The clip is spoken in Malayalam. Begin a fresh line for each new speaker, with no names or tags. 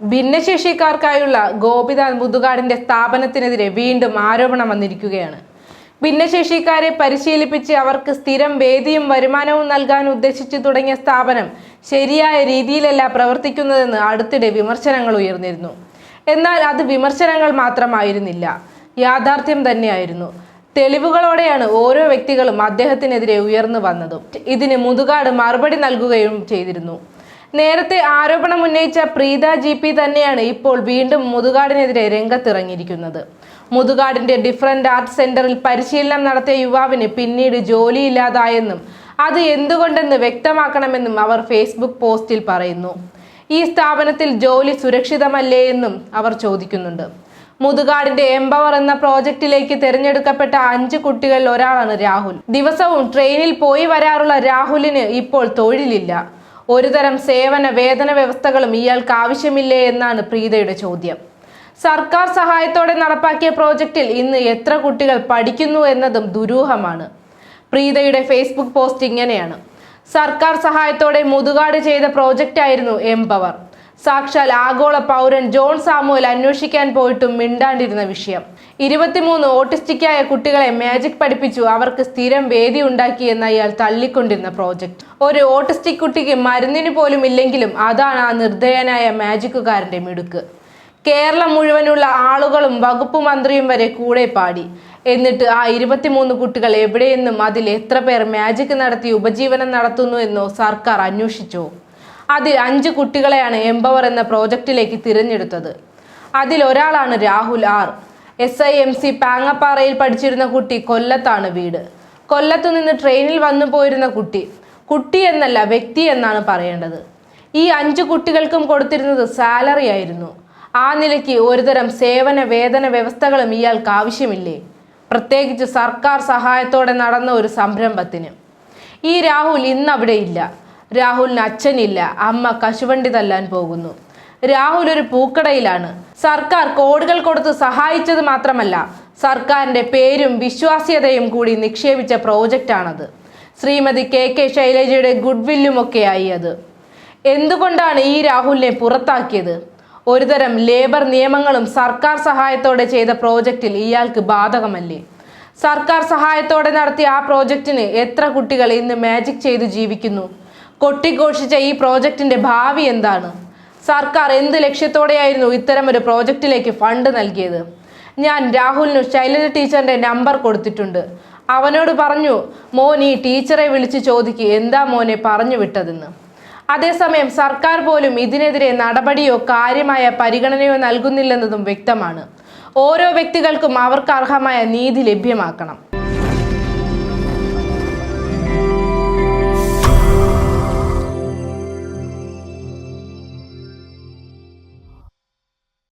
ഭിന്നശേഷിക്കാർക്കായുള്ള ഗോപിനാഥ് മുതുകാടിന്റെ സ്ഥാപനത്തിനെതിരെ വീണ്ടും ആരോപണം വന്നിരിക്കുകയാണ്. ഭിന്നശേഷിക്കാരെ പരിശീലിപ്പിച്ച് അവർക്ക് സ്ഥിരം വേദിയും വരുമാനവും നൽകാൻ ഉദ്ദേശിച്ചു തുടങ്ങിയ സ്ഥാപനം ശരിയായ രീതിയിലല്ല പ്രവർത്തിക്കുന്നതെന്ന് അടുത്തിടെ വിമർശനങ്ങൾ ഉയർന്നിരുന്നു. എന്നാൽ അത് വിമർശനങ്ങൾ മാത്രമായിരുന്നില്ല. യാഥാർത്ഥ്യം തന്നെയായിരുന്നു. തെളിവുകളോടെയാണ് ഓരോ വ്യക്തികളും അദ്ദേഹത്തിനെതിരെ ഉയർന്നു വന്നതും. ഇതിന് മുതുകാട് മറുപടി നൽകുകയും ചെയ്തിരുന്നു. നേരത്തെ ആരോപണം ഉന്നയിച്ച പ്രീത ജി പി തന്നെയാണ് ഇപ്പോൾ വീണ്ടും മുതുകാടിനെതിരെ രംഗത്തിറങ്ങിയിരിക്കുന്നത്. മുതുകാടിന്റെ ഡിഫറന്റ് ആർട്ട് സെന്ററിൽ പരിശീലനം നടത്തിയ യുവാവിന് പിന്നീട് ജോലിയില്ലാതായെന്നും അത് എന്തുകൊണ്ടെന്ന് വ്യക്തമാക്കണമെന്നും അവർ ഫേസ്ബുക്ക് പോസ്റ്റിൽ പറയുന്നു. ഈ സ്ഥാപനത്തിൽ ജോലി സുരക്ഷിതമല്ലേ എന്നും അവർ ചോദിക്കുന്നുണ്ട്. മുതുകാടിന്റെ എംപവർ എന്ന പ്രോജക്റ്റിലേക്ക് തിരഞ്ഞെടുക്കപ്പെട്ട അഞ്ച് കുട്ടികളിൽ ഒരാളാണ് രാഹുൽ. ദിവസവും ട്രെയിനിൽ പോയി വരാറുള്ള രാഹുലിന് ഇപ്പോൾ തൊഴിലില്ല. ഒരുതരം സേവന വേതന വ്യവസ്ഥകളും ഇയാൾക്ക് ആവശ്യമില്ലേ എന്നാണ് പ്രീതയുടെ ചോദ്യം. സർക്കാർ സഹായത്തോടെ നടപ്പാക്കിയ പ്രോജക്റ്റിൽ ഇന്ന് എത്ര കുട്ടികൾ പഠിക്കുന്നു എന്നതും ദുരൂഹമാണ്. പ്രീതയുടെ ഫേസ്ബുക്ക് പോസ്റ്റ് ഇങ്ങനെയാണ്. സർക്കാർ സഹായത്തോടെ മുതുകാട് ചെയ്ത പ്രോജക്റ്റായിരുന്നു എംപവർ. സാക്ഷാൽ ആഗോള പൗരൻ ജോൺ സാമുവൽ അന്വേഷിക്കാൻ പോയിട്ടും മിണ്ടാണ്ടിരുന്ന വിഷയം. ഇരുപത്തിമൂന്ന് ഓട്ടിസ്റ്റിക്കായ കുട്ടികളെ മാജിക് പഠിപ്പിച്ചു. അവർക്ക് സ്ഥിരം വേദി ഉണ്ടാക്കി എന്ന അയാൾ തള്ളിക്കൊണ്ടിരുന്ന പ്രോജക്റ്റ് ഒരു ഓട്ടിസ്റ്റിക് കുട്ടിക്ക് മരുന്നിന് പോലും ഇല്ലെങ്കിലും അതാണ് ആ നിർദ്ദയനായ മാജിക്കുകാരന്റെ മിടുക്ക്. കേരളം മുഴുവനുള്ള ആളുകളും വകുപ്പ് മന്ത്രിയും വരെ കൂടെ പാടി. എന്നിട്ട് ആ ഇരുപത്തിമൂന്ന് കുട്ടികൾ എവിടെയെന്നും അതിൽ എത്ര പേർ മാജിക് നടത്തി ഉപജീവനം നടത്തുന്നു എന്നോ സർക്കാർ അന്വേഷിച്ചോ? അതിൽ അഞ്ച് കുട്ടികളെയാണ് എംപവർ എന്ന പ്രോജക്റ്റിലേക്ക് തിരഞ്ഞെടുത്തത്. അതിൽ ഒരാളാണ് Rahul R. S I M C പാങ്ങപ്പാറയിൽ പഠിച്ചിരുന്ന കുട്ടി കൊല്ലത്താണ് വീട്. കൊല്ലത്തു നിന്ന് ട്രെയിനിൽ വന്നു പോയിരുന്ന കുട്ടി കുട്ടി എന്നല്ല വ്യക്തി എന്നാണ് പറയേണ്ടത്. ഈ അഞ്ച് കുട്ടികൾക്കും കൊടുത്തിരുന്നത് സാലറി ആയിരുന്നു. ആ നിലയ്ക്ക് ഒരുതരം സേവന വേതന വ്യവസ്ഥകളും ഇയാൾക്ക് ആവശ്യമില്ലേ? പ്രത്യേകിച്ച് സർക്കാർ സഹായത്തോടെ നടന്ന ഒരു സംരംഭത്തിന്. ഈ രാഹുൽ ഇന്ന് അവിടെ ഇല്ല. രാഹുലിന് അച്ഛനില്ല അമ്മ കശുവണ്ടി തല്ലാൻ പോകുന്നു. രാഹുൽ ഒരു പൂക്കടയിലാണ്. സർക്കാർ കോടികൾ കൊടുത്ത് സഹായിച്ചത് മാത്രമല്ല സർക്കാരിന്റെ പേരും വിശ്വാസ്യതയും കൂടി നിക്ഷേപിച്ച പ്രോജക്റ്റാണത്. ശ്രീമതി കെ കെ ശൈലജയുടെ ഗുഡ് വില്ലുമൊക്കെയായി അത്. എന്തുകൊണ്ടാണ് ഈ രാഹുലിനെ പുറത്താക്കിയത്? ഒരുതരം ലേബർ നിയമങ്ങളും സർക്കാർ സഹായത്തോടെ ചെയ്ത പ്രോജക്റ്റിൽ ഇയാൾക്ക് ബാധകമല്ലേ? സർക്കാർ സഹായത്തോടെ നടത്തിയ ആ പ്രോജക്റ്റിന് എത്ര കുട്ടികൾ ഇന്ന് മാജിക് ചെയ്ത് ജീവിക്കുന്നു? കൊട്ടിഘോഷിച്ച ഈ പ്രോജക്റ്റിന്റെ ഭാവി എന്താണ്? സർക്കാർ എന്ത് ലക്ഷ്യത്തോടെയായിരുന്നു ഇത്തരം ഒരു പ്രോജക്റ്റിലേക്ക് ഫണ്ട് നൽകിയത്? ഞാൻ രാഹുലിനു ശൈലജ ടീച്ചറിന്റെ നമ്പർ കൊടുത്തിട്ടുണ്ട്. അവനോട് പറഞ്ഞു മോൻ ഈ ടീച്ചറെ വിളിച്ച് ചോദിക്ക് എന്താ മോനെ പറഞ്ഞു വിട്ടതെന്ന്. അതേസമയം സർക്കാർ പോലും ഇതിനെതിരെ നടപടിയോ കാര്യമായ പരിഗണനയോ നൽകുന്നില്ലെന്നതും വ്യക്തമാണ്. ഓരോ വ്യക്തികൾക്കും അവർക്ക് അർഹമായ നീതി ലഭ്യമാക്കണം.